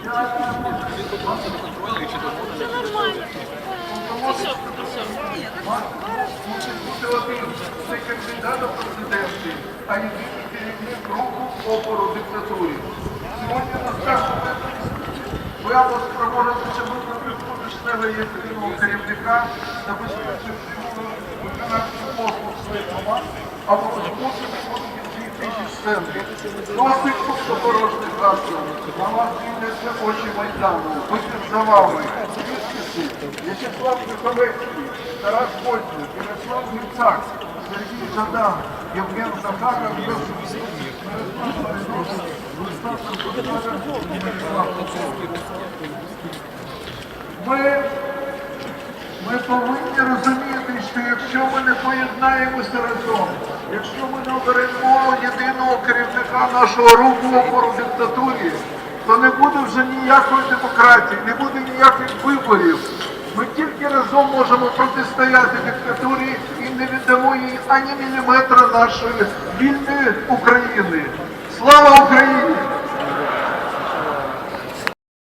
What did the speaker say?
Все нормально. Це що? Це що? Не кандидат у президенти, а єдиний керівник руху опору диктатурі. Сьогодні або спроможетеся вибрати поточневого єдиного керівника, забезпечити виконавчу послуг своїх команд, або змусити центрів. Досить пустопорожних гаслів. На вас дивляться очі Майдану. Вихід за вами. Підписи. В'ячеслав Михайловський, Тарас Больцев, Ярослав Грицак, Сергій Жадан, Євген Захаров, Мирослав Ми ми повинні розуміти, що якщо ми не поєднаємося разом, якщо оберемо єдиного керівника нашого руху опору диктатурі, то не буде вже ніякої демократії, не буде ніяких виборів. Ми тільки разом можемо протистояти диктатурі і не віддамо їй ані міліметра нашої вільної України. Слава Україні!